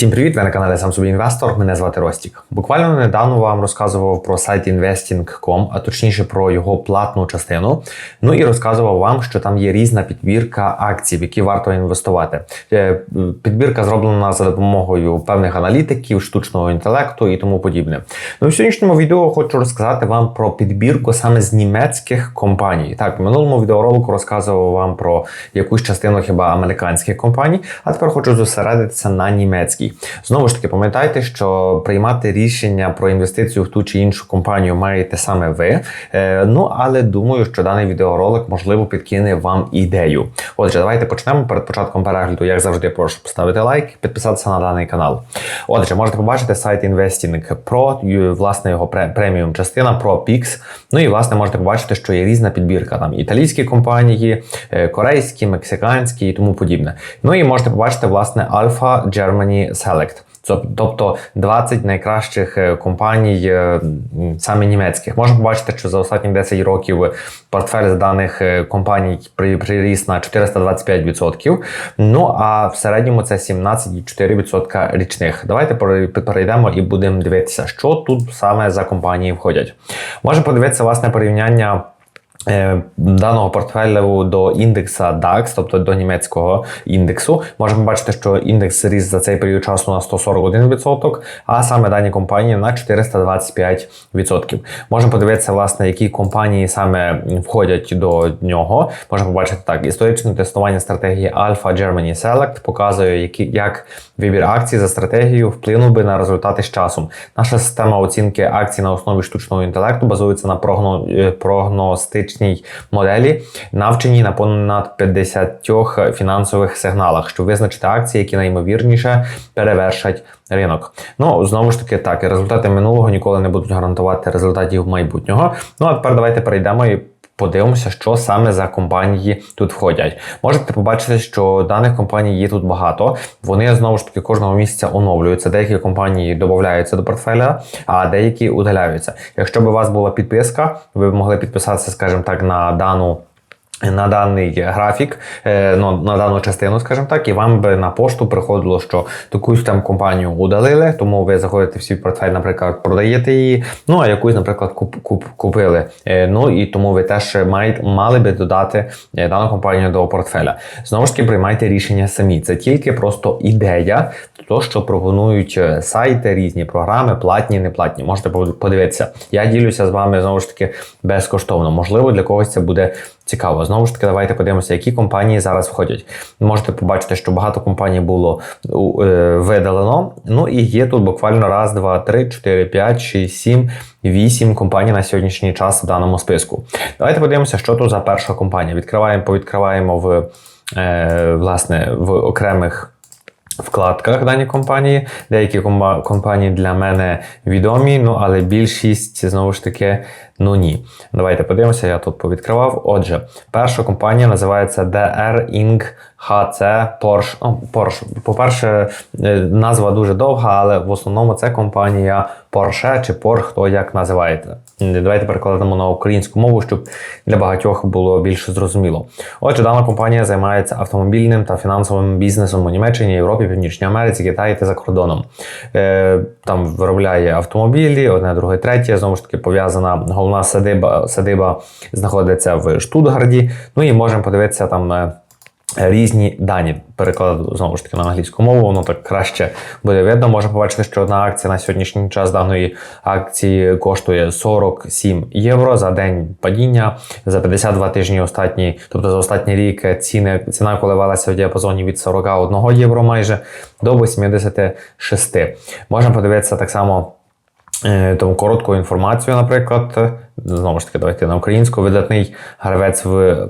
Всім привіт! Ви на каналі Сам собі інвестор. Мене звати Ростік. Буквально недавно вам розказував про сайт investing.com, а точніше про його платну частину. Ну і розказував вам, що там є різна підбірка акцій, в які варто інвестувати. Е, Підбірка зроблена за допомогою певних аналітиків, штучного інтелекту і тому подібне. Ну в сьогоднішньому відео хочу розказати вам про підбірку саме з німецьких компаній. Так, в минулому відеоролику розказував вам про якусь частину хіба американських компаній, а тепер хочу зосередитися на німецьких Знову ж таки, пам'ятайте, що приймати рішення про інвестицію в ту чи іншу компанію маєте саме ви. Е, ну але думаю, що даний відеоролик можливо підкине вам ідею. Отже, давайте почнемо перед початком перегляду. Як завжди, прошу поставити лайк, підписатися на даний канал. Отже, можете побачити сайт Investing Pro, власне, його преміум частина ProPix. Ну і власне можете побачити, що є різна підбірка. Там італійські компанії, е, корейські, мексиканські і тому подібне. Ну і можете побачити власне Alpha Germany Select. Тобто 20 найкращих е, компаній е, саме німецьких. Можна побачити, що за останні 10 років портфель з даних е, компаній приріс на 425%. Ну а в середньому це 17,4% річних. Давайте перейдемо і будемо дивитися, що тут саме за компанії входять. Можемо подивитися власне порівняння. Е, даного портфелю до індекса DAX, тобто до німецького індексу, можемо бачити, що індекс ріс за цей період часу на 141%, а саме дані компанії на 425%. Можемо подивитися, власне, які компанії саме входять до нього. Можемо побачити так: історичне тестування стратегії Alpha Germany Select показує, які, як вибір акцій за стратегією вплинув би на результати з часом. Наша система оцінки акцій на основі штучного інтелекту базується на е, прогностичній математичній моделі, навчені на понад 50 фінансових сигналах, щоб визначити акції, які найімовірніше перевершать ринок. Ну, знову ж таки, так, результати минулого ніколи не будуть гарантувати результатів майбутнього. Ну, а тепер давайте перейдемо і подивимося, що саме за компанії тут входять. Можете побачити, що даних компаній є тут багато. Вони знову ж таки кожного місяця оновлюються. Деякі компанії додаються до портфеля, а деякі удаляються. Якщо б у вас була підписка, ви б могли підписатися, скажімо так, на дану. На даний графік, е, ну, на дану частину, скажімо так, і вам би на пошту приходило, що якусь там компанію удалили, тому ви заходите в свій портфель, наприклад, продаєте її, ну а якусь, наприклад, куп, куп, купили. Е, ну і тому ви теж маєте, мали би додати е, дану компанію до портфеля. Знову ж таки, приймайте рішення самі. Це тільки просто ідея, то, що пропонують сайти, різні програми, платні, не платні. Можете подивитися. Я ділюся з вами знову ж таки безкоштовно. Можливо, для когось це буде цікаво. Знову ж таки, давайте подивимося, які компанії зараз входять. Можете побачити, що багато компаній було е, видалено. Ну і є тут буквально раз, два, три, чотири, п'ять, шість, сім, вісім компаній на сьогоднішній час в даному списку. Давайте подивимося, що тут за перша компанія. Відкриваємо, повідкриваємо в, е, власне, в окремих вкладках дані компанії. Деякі компанії для мене відомі, ну але більшість знову ж таки, ну ні. Давайте подивимося, я тут повідкривав. Отже, перша компанія називається DR Inc. HC Porsche. Ну, Porsche. По-перше, е, назва дуже довга, але в основному це компанія Porsche чи Porsche, хто як називаєте. Давайте перекладемо на українську мову, щоб для багатьох було більше зрозуміло. Отже, дана компанія займається автомобільним та фінансовим бізнесом у Німеччині, Європі, Північній Америці, Китаї та за кордоном. Е, там виробляє автомобілі, одне, друге, третє. Знову ж таки, пов'язана головна садиба, садиба знаходиться в Штутгарді. Ну і можемо подивитися там. Різні дані перекладу знову ж таки на англійську мову, воно так краще буде видно. Можна побачити, що одна акція на сьогоднішній час даної акції коштує 47 євро за день падіння. За 52 тижні останні, тобто за останній рік ціни, ціна коливалася в діапазоні від 41 євро майже до 86. Можна подивитися так само. Е, тому коротку інформацію, наприклад, знову ж таки, давайте на українську видатний гравець в е,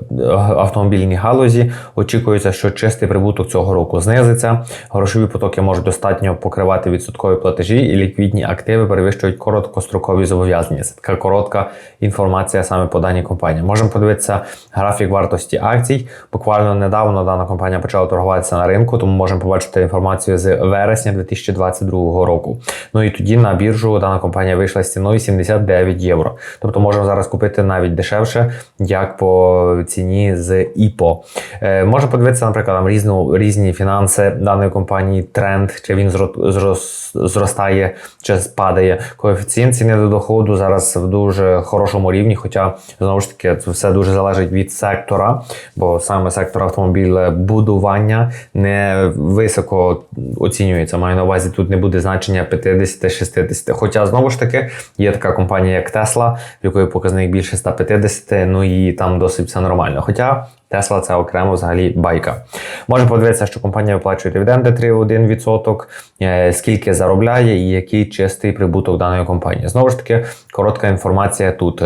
автомобільній галузі. Очікується, що чистий прибуток цього року знизиться. Грошові потоки можуть достатньо покривати відсоткові платежі, і ліквідні активи перевищують короткострокові зобов'язання. Це така коротка інформація саме по даній компанії. Можемо подивитися графік вартості акцій. Буквально недавно дана компанія почала торгуватися на ринку, тому можемо побачити інформацію з вересня 2022 року. Ну і тоді на біржу дана компанія вийшла з ціною 79 євро. Тобто можемо зараз купити навіть дешевше, як по ціні з ІПО. Е, Можна подивитися, наприклад, там різну, різні фінанси даної компанії, тренд, чи він зро- зрос, зростає, чи спадає. Коефіцієнт ціни до доходу зараз в дуже хорошому рівні, хоча знову ж таки це все дуже залежить від сектора, бо саме сектор автомобілебудування не високо оцінюється. Маю на увазі, тут не буде значення 50-60. Хоча знову ж таки є така компанія, як Tesla, в якої показник більше 150, ну і там досить все нормально. Хоча Тесла це окремо взагалі байка. Може подивитися, що компанія виплачує дивіденди 3,1%, е, скільки заробляє і який чистий прибуток даної компанії. Знову ж таки, коротка інформація тут.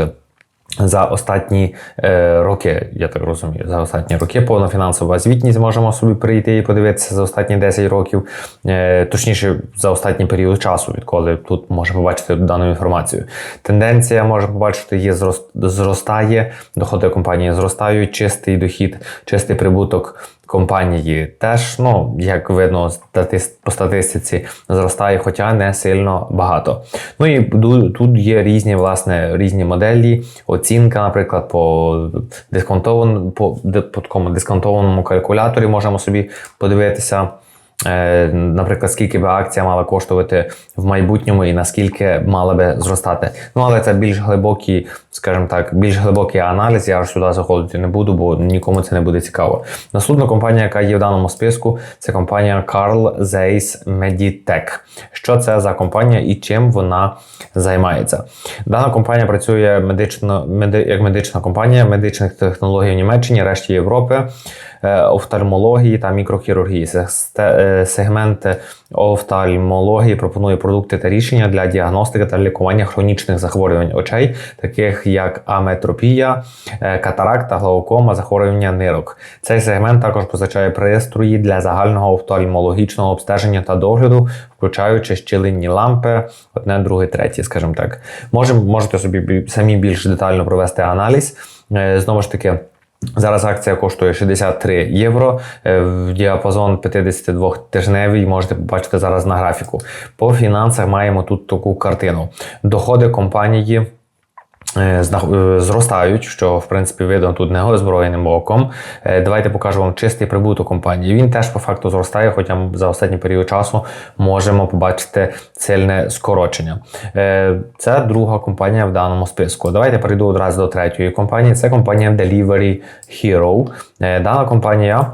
За останні е, роки, я так розумію, за останні роки повна фінансова звітність можемо собі прийти і подивитися за останні 10 років, е, точніше за останній період часу, відколи тут може побачити дану інформацію. Тенденція може побачити, є зрос- зростає, доходи компанії зростають, чистий дохід, чистий прибуток компанії теж, ну, як видно, по статистиці зростає, хоча не сильно багато. Ну і тут є різні, власне, різні моделі, оцінка, наприклад, по дисконтованому, по такому дисконтованому калькуляторі можемо собі подивитися. Е, Наприклад, скільки би акція мала коштувати в майбутньому і наскільки мала би зростати. Ну, але це більш глибокий, скажімо так, більш глибокий аналіз. Я аж сюди заходити не буду, бо нікому це не буде цікаво. Наступна компанія, яка є в даному списку, це компанія Carl Zeiss Meditech. Що це за компанія і чим вона займається? Дана компанія працює медично, меди, як медична компанія медичних технологій в Німеччині, решті Європи е, офтальмології та мікрохірургії. Се- сте- е, Сегмент офтальмології пропонує продукти та рішення для діагностики та лікування хронічних захворювань очей, таких як аметропія, е, катаракта, глаукома, захворювання нирок. Цей сегмент також позначає пристрої для загального офтальмологічного обстеження та догляду, включаючи щілинні лампи, одне, друге, третє, скажімо так. Можем, можете собі самі більш детально провести аналіз. Е, Знову ж таки. Зараз акція коштує 63 євро е, в діапазон 52 тижневий. Можете побачити зараз на графіку. По фінансах маємо тут таку картину. Доходи компанії. Е, е, Зростають, що в принципі видно тут неозброєним оком. Е, Давайте покажу вам чистий прибуток компанії. Він теж по факту зростає, хоча за останній період часу можемо побачити сильне скорочення. Це друга компанія в даному списку. Давайте перейду одразу до третьої компанії. Це компанія Delivery Hero. Дана компанія.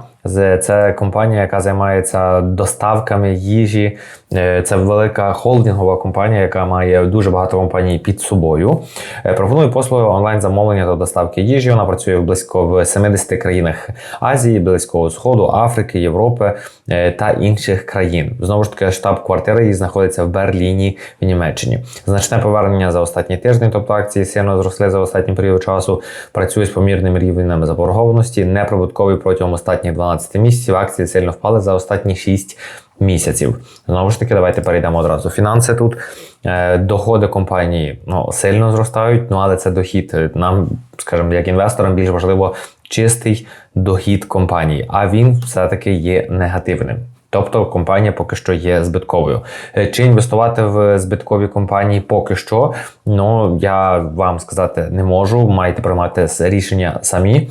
Це компанія, яка займається доставками їжі. Е, Це велика холдингова компанія, яка має дуже багато компаній під собою. Е, Пропонує послуги онлайн замовлення та доставки їжі. Вона працює в близько в 70 країнах Азії, Близького Сходу, Африки, Європи е, та інших країн. Знову ж таки, штаб-квартира її знаходиться в Берліні в Німеччині. Значне повернення за останній тиждень, тобто акції сильно зросли за останній період часу. Працює з помірними рівнями заборгованості, неприбутковий протягом останніх 12 місяців. Акції сильно впали за останні 6 місяців. Знову ж таки, давайте перейдемо одразу. Фінанси тут. Е, Доходи компанії ну, сильно зростають, ну але це дохід. Нам, скажімо, як інвесторам більш важливо чистий дохід компанії, а він все-таки є негативним. Тобто компанія поки що є збитковою. Е, Чи інвестувати в збиткові компанії поки що? Ну я вам сказати не можу. Маєте приймати рішення самі.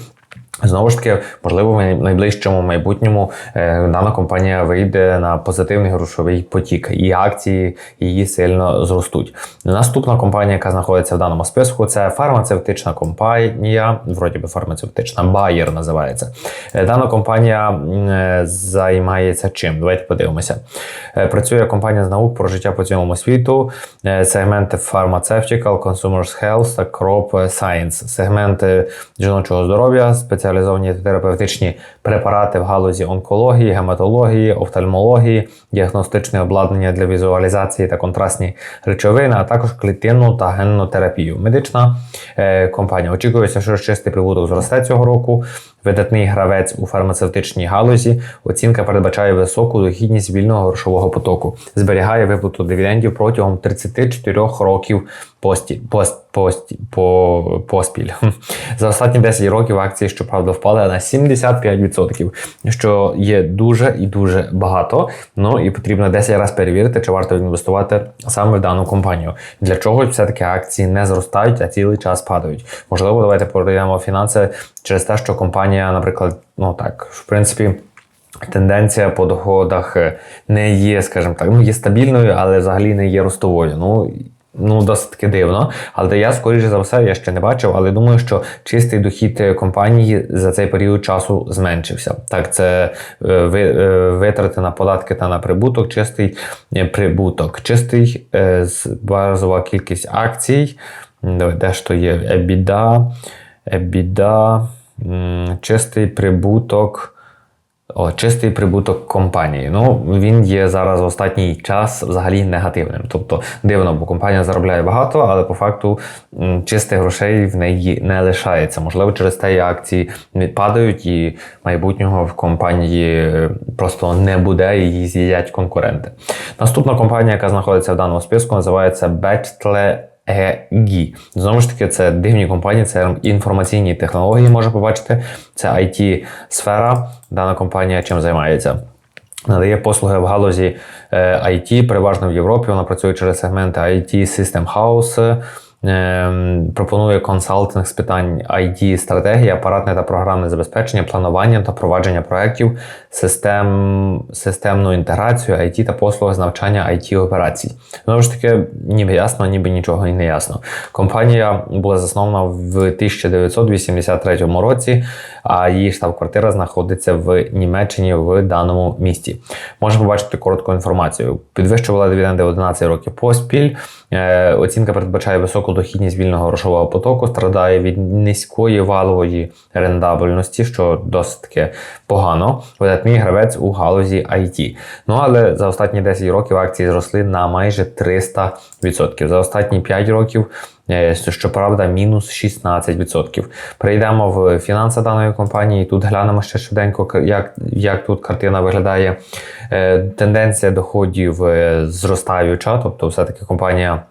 Знову ж таки, можливо, в найближчому майбутньому е, дана компанія вийде на позитивний грошовий потік, і акції її сильно зростуть. Наступна компанія, яка знаходиться в даному списку, це фармацевтична компанія, вроді би фармацевтична Bayer називається. Е, Дана компанія е, займається чим? Давайте подивимося. Працює компанія з наук про життя по цілому світу, сегменти Pharmaceutical, Consumers Health та Crop Science, сегменти жіночого здоров'я, спеціалізовані терапевтичні препарати в галузі онкології, гематології, офтальмології, діагностичне обладнання для візуалізації та контрастні речовини, а також клітинну та генну терапію. Медична е, компанія. Очікується, що чистий прибуток зросте цього року. Видатний гравець у фармацевтичній галузі. Оцінка передбачає високу дохідність вільного грошового потоку, зберігає виплату дивідендів протягом 34 років пості, пост, пості, по, поспіль. За останні 10 років акції, щоправда, впали на 75%, що є дуже і дуже багато. Ну і потрібно 10 разів перевірити, чи варто інвестувати саме в дану компанію. Для чого все-таки акції не зростають, а цілий час падають. Можливо, давайте перейдемо фінанси через те, що компанія, наприклад, ну так, в принципі. Тенденція по доходах не є, скажімо так, ну є стабільною, але взагалі не є ростовою. Ну Ну, досить таки дивно. Але я, скоріше за все, я ще не бачив, але думаю, що чистий дохід компанії за цей період часу зменшився. Так, це е, витрати на податки та на прибуток, чистий е, прибуток, чистий е, базова кількість акцій. Де ж то є EBITDA, EBITDA, чистий прибуток. О, чистий прибуток компанії. Ну, він є зараз в останній час взагалі негативним. Тобто дивно, бо компанія заробляє багато, але по факту чистих грошей в неї не лишається. Можливо, через те акції падають, і майбутнього в компанії просто не буде і її з'їдять конкуренти. Наступна компанія, яка знаходиться в даному списку, називається Bechtle EGI. Знову ж таки, це дивні компанії, це інформаційні технології, може побачити. Це it сфера Дана компанія чим займається. Надає послуги в галузі IT, переважно в Європі. Вона працює через сегменти IT System House. Ем, пропонує консалтинг з питань IT, стратегії, апаратне та програмне забезпечення, планування та провадження проєктів, систем, системну інтеграцію IT та послуги з навчання IT операцій. Знову ж таки, ніби ясно, ніби нічого і не ясно. Компанія була заснована в 1983 році, а її штаб-квартира знаходиться в Німеччині в даному місті. Можна побачити коротку інформацію. Підвищувала дивіденди 11 років поспіль. Е, оцінка передбачає високу дохідність вільного грошового потоку, страдає від низької валової рентабельності, що досить таки погано. Видатний гравець у галузі IT. Ну але за останні 10 років акції зросли на майже 300%. За останні 5 років. Е, щоправда, мінус 16%. Перейдемо в фінанси даної компанії. Тут глянемо ще швиденько, як як тут картина виглядає. Е, тенденція доходів зростаюча, тобто, все-таки компанія.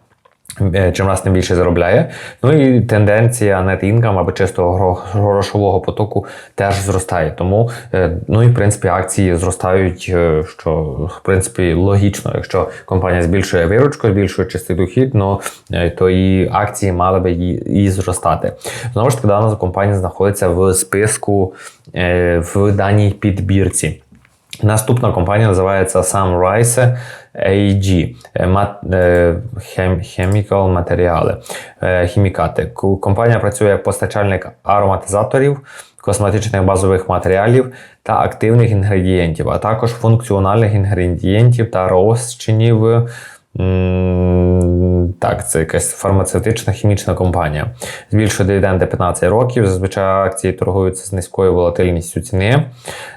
Е, чим раз тим більше заробляє. Ну і тенденція net income або чистого грошового потоку теж зростає. Тому, е, ну і в принципі, акції зростають, е, що в принципі логічно. Якщо компанія збільшує виручку, збільшує чистий дохід, ну, то і акції мали би і, зростати. Знову ж таки, дана компанія знаходиться в списку в даній підбірці. Наступна компанія називається Sunrise AG Chemical матеріали, хімікати. Компанія працює як постачальник ароматизаторів, косметичних базових матеріалів та активних інгредієнтів, а також функціональних інгредієнтів та розчинів так, це якась фармацевтична хімічна компанія. Збільшує дивіденди 15 років. Зазвичай акції торгуються з низькою волатильністю ціни.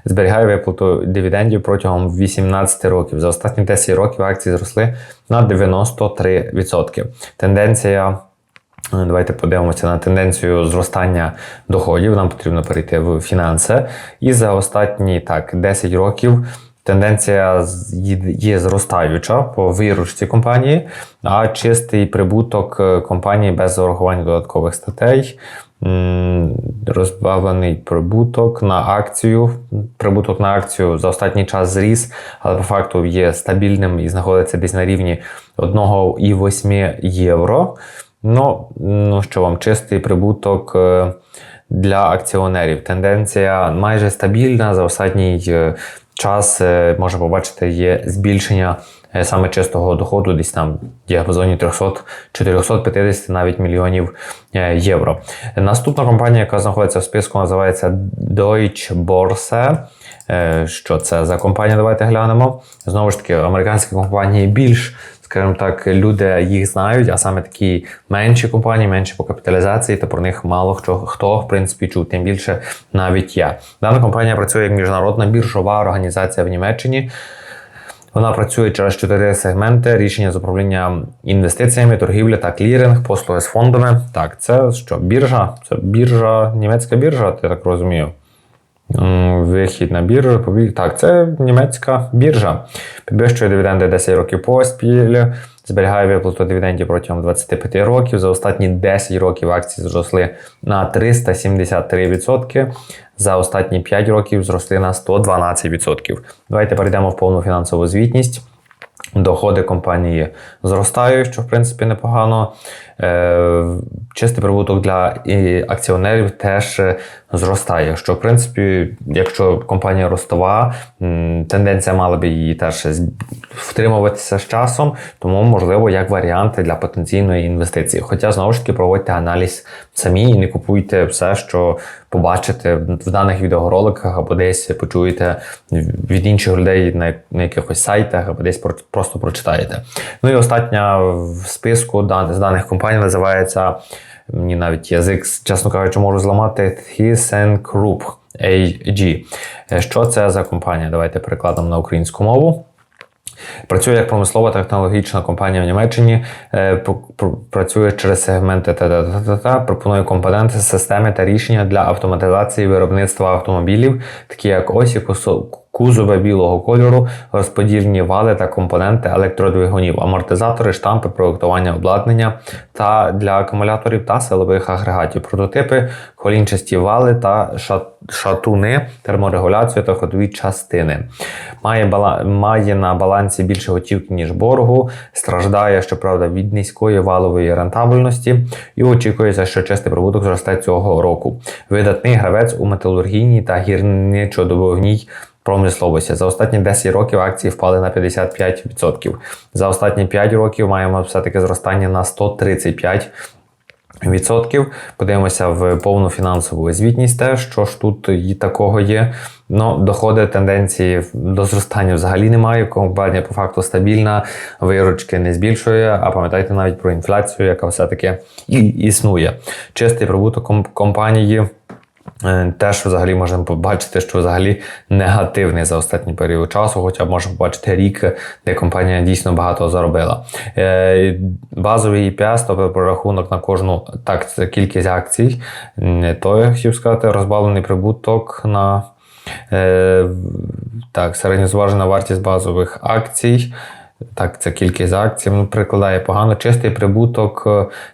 Зберігає виплату дивідендів протягом 18 років. За останні 10 років акції зросли на 93%. Тенденція. Давайте подивимося на тенденцію зростання доходів. Нам потрібно перейти в фінанси. І за останні так 10 років Тенденція є зростаюча по виручці компанії, а чистий прибуток е, компанії без зарахування додаткових статей, розбавлений прибуток на акцію. Прибуток на акцію за останній час зріс, але по факту є стабільним і знаходиться десь на рівні 1,8 євро. Ну, ну що вам, чистий прибуток е, для акціонерів. Тенденція майже стабільна за останній е, час може можна побачити є збільшення е, саме чистого доходу, десь там в діапазоні 300-450 навіть мільйонів е, євро. Наступна компанія, яка знаходиться в списку, називається Deutsche Börse. Що це за компанія? Давайте глянемо. Знову ж таки, американські компанії більш скажімо так, люди їх знають, а саме такі менші компанії, менші по капіталізації, то про них мало хто хто в принципі чув, тим більше навіть я. Дана компанія працює як міжнародна біржова організація в Німеччині. Вона працює через чотири сегменти: рішення з управління інвестиціями, торгівля та кліринг, послуги з фондами. Так, це що? Біржа? Це біржа, німецька біржа, я так розумію. Вихід на біржу. Так, це німецька біржа. Підвищує дивіденди 10 років поспіль, зберігає виплату дивідендів протягом 25 років. За останні 10 років акції зросли на 373%. За останні 5 років зросли на 112%. Давайте перейдемо в повну фінансову звітність. Доходи компанії зростають, що в принципі непогано. Е, Чистий прибуток для акціонерів теж е, зростає. Що в принципі, якщо компанія ростова, тенденція мала би її теж втримуватися з часом, тому можливо як варіанти для потенційної інвестиції. Хоча знову ж таки проводьте аналіз самі і не купуйте все, що побачите в даних відеороликах або десь почуєте від інших людей на, якихось сайтах, або десь про- просто прочитаєте. Ну і остання в списку з даних компаній називається. Мені навіть язик, чесно кажучи, можу зламати ThyssenKrupp AG. Е, Що це за компанія? Давайте перекладемо на українську мову. Працює як промислова технологічна компанія в Німеччині, е, пр- пр- працює через сегменти та пропонує компоненти, системи та рішення для автоматизації виробництва автомобілів, такі як осі, кузови білого кольору, розподільні вали та компоненти електродвигунів, амортизатори, штампи, проєктування обладнання та для акумуляторів та силових агрегатів, прототипи, колінчасті вали та шатуни, терморегуляцію та ходові частини. Має, бала... має на балансі більше готівки, ніж боргу, страждає, щоправда, від низької валової рентабельності і очікується, що чистий прибуток зросте цього року. Видатний гравець у металургійній та гірничодобувній промисловості. За останні 10 років акції впали на 55%. За останні 5 років маємо все-таки зростання на 135%. Відсотків подивимося в повну фінансову звітність. Теж що ж тут і такого є. Ну, доходи тенденції до зростання взагалі немає. Компанія по факту стабільна, виручки не збільшує. А пам'ятайте навіть про інфляцію, яка все-таки існує. Чистий прибуток компанії. Е, Теж взагалі можемо побачити, що взагалі негативний за останній період часу, хоча можемо побачити рік, де компанія дійсно багато заробила. Е, Базовий EPS, тобто прорахунок на кожну так, кількість акцій, не то я хотів сказати, розбавлений прибуток на е, так, середньозважена вартість базових акцій. Так, це кількість акцій ну, прикладає погано. Чистий прибуток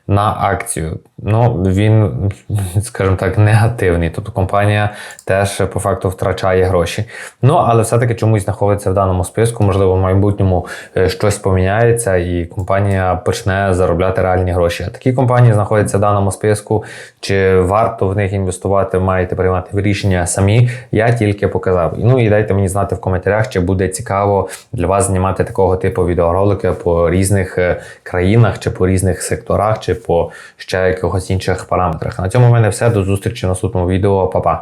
на акцію. Ну, він, скажімо так, негативний. Тобто компанія теж по факту втрачає гроші. Ну, але все-таки чомусь знаходиться в даному списку. Можливо, в майбутньому е, щось поміняється, і компанія почне заробляти реальні гроші. А такі компанії знаходяться в даному списку. Чи варто в них інвестувати, маєте приймати рішення самі. Я тільки показав. Ну і дайте мені знати в коментарях, чи буде цікаво для вас знімати такого типу відеоролики по різних е, країнах, чи по різних секторах, чи по ще якихось інших параметрах. На цьому в мене все. До зустрічі в наступному відео. Па-па!